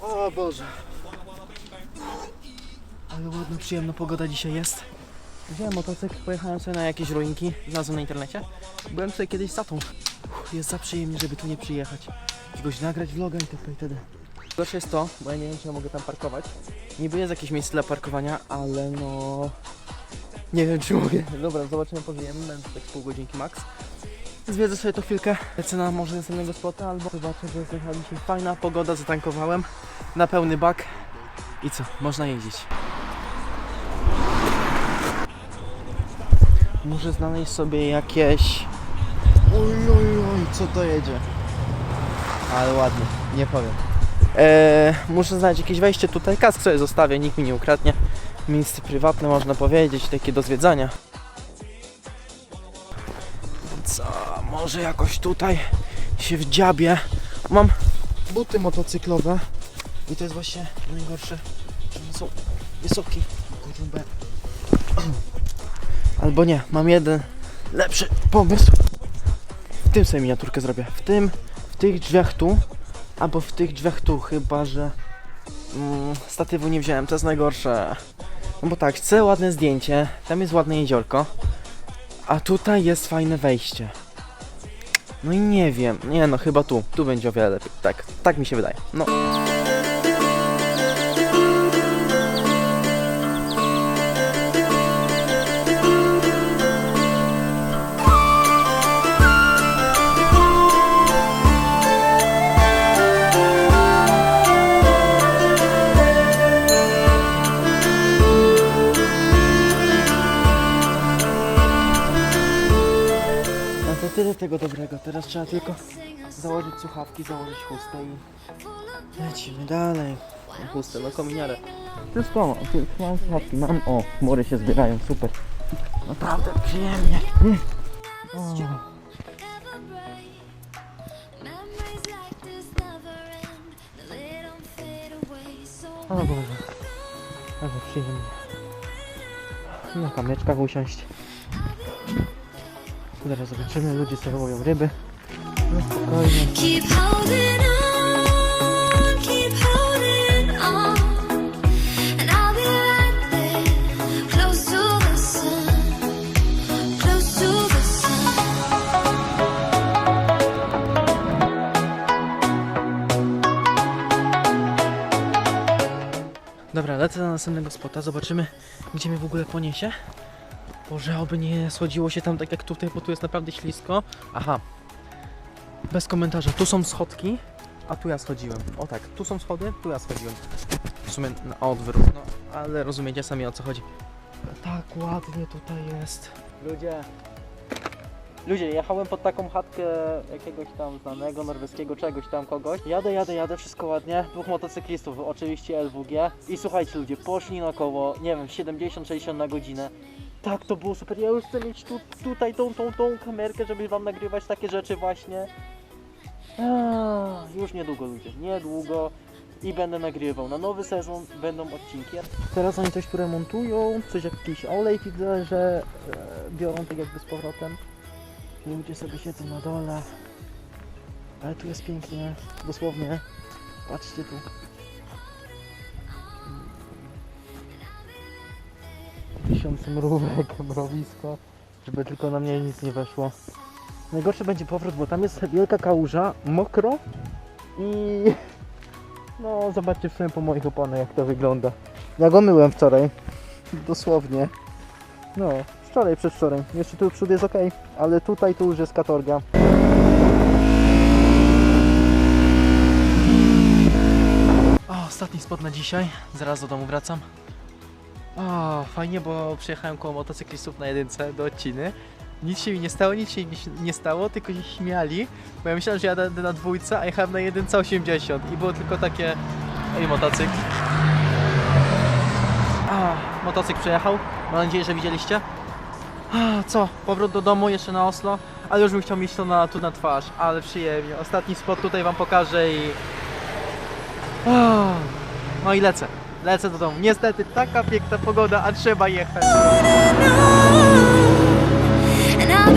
O Boże. Ale ładna, przyjemna pogoda dzisiaj jest. Wziąłem motocykl, pojechałem sobie na jakieś ruinki, znalazłem na internecie. Byłem tutaj kiedyś. Uff, Jest za przyjemnie, żeby tu nie przyjechać. Jakiegoś nagrać vloga i tak itd. Gorsze jest to, bo ja nie wiem, czy ja mogę tam parkować. Niby jest jakieś miejsce dla parkowania, ale no... Nie wiem, czy mogę. Dobra, zobaczymy, pożyjemy. Będę tak pół godzinki max. Zwiedzę sobie to chwilkę. Lecę na może następnego spota, albo zobaczę, że jest dzisiaj fajna pogoda, zatankowałem na pełny bak. I co? Można jeździć. Muszę znaleźć sobie jakieś... Oj, oj, oj, co to jedzie? Ale ładnie, nie powiem. Eee, muszę znaleźć jakieś wejście tutaj. Kask sobie zostawię, nikt mi nie ukradnie. Miejsce prywatne, można powiedzieć, takie do zwiedzania. Co, może jakoś tutaj się wdziabię. Mam buty motocyklowe i to jest właśnie najgorsze, że one są wysokie. Albo nie, mam jeden lepszy pomysł. W tym sobie miniaturkę zrobię. W tym, w tych drzwiach tu, albo w tych drzwiach tu, chyba że mm, statywu nie wziąłem, to jest najgorsze. No bo tak, chcę ładne zdjęcie, tam jest ładne jeziorko, a tutaj jest fajne wejście. No i nie wiem, nie no chyba tu, tu będzie o wiele lepiej, tak, tak mi się wydaje. No. Tyle tego dobrego, teraz trzeba tylko założyć słuchawki, założyć chustę i lecimy dalej. Chustę, no kominiarę. Wszystko mam, wszystko mam słuchawki, mam, o, chmury się zbierają, super. Naprawdę przyjemnie. O. O Boże, ale przyjemnie. Na kamyczkach usiąść. Zaraz zobaczymy, ludzie sobie łowią ryby. No spokojnie. Dobra, lecę na następnego spota, zobaczymy gdzie mnie w ogóle poniesie. Boże, oby nie schodziło się tam tak jak tutaj, bo tu jest naprawdę ślisko. Aha, bez komentarza, tu są schodki, a tu ja schodziłem. O tak, tu są schody, tu ja schodziłem. W sumie na odwrót, no ale rozumiecie sami o co chodzi. Tak ładnie tutaj jest. Ludzie, Ludzie, jechałem pod taką chatkę jakiegoś tam znanego, norweskiego, czegoś tam kogoś. Jadę, jadę, jadę, wszystko ładnie. Dwóch motocyklistów, oczywiście LWG. I słuchajcie ludzie, poszli na koło, nie wiem, 70-60 na godzinę. Tak, to było super. Ja już chcę mieć tu, tutaj tą, tą, tą kamerkę, żeby wam nagrywać takie rzeczy właśnie. Aaa, już niedługo ludzie, niedługo. I będę nagrywał. Na nowy sezon będą odcinki. Teraz oni coś tu remontują, coś jakiś olej widzę, że e, biorą tak jakby z powrotem. Ludzie sobie siedzą na dole. Ale tu jest pięknie, dosłownie. Patrzcie tu. Tysiąc mrówek, mrowisko, żeby tylko na mnie nic nie weszło. Najgorszy będzie powrót, bo tam jest wielka kałuża, mokro i... No, zobaczcie w sumie po moich oponach jak to wygląda. Ja go myłem wczoraj. Dosłownie. No, wczoraj, przedwczoraj. Jeszcze tu przód jest ok, ale tutaj tu już jest katorga. O, ostatni spot na dzisiaj. Zaraz do domu wracam. O, fajnie, bo przyjechałem koło motocyklistów na jedynce do odciny. Nic się mi nie stało, nic się mi nie stało, tylko się śmiali, bo ja myślałem, że jadę na dwójce, a jechałem na jedynce 80 i było tylko takie... Ej, motocykl. A, motocykl przejechał. Mam nadzieję, że widzieliście. A, co? Powrót do domu jeszcze na Oslo, ale już bym chciał mieć to na, tu na twarz, ale przyjemnie. Ostatni spot tutaj wam pokażę i... O, no i lecę. Lecę do domu. Niestety taka piękna pogoda, a trzeba jechać. And I'll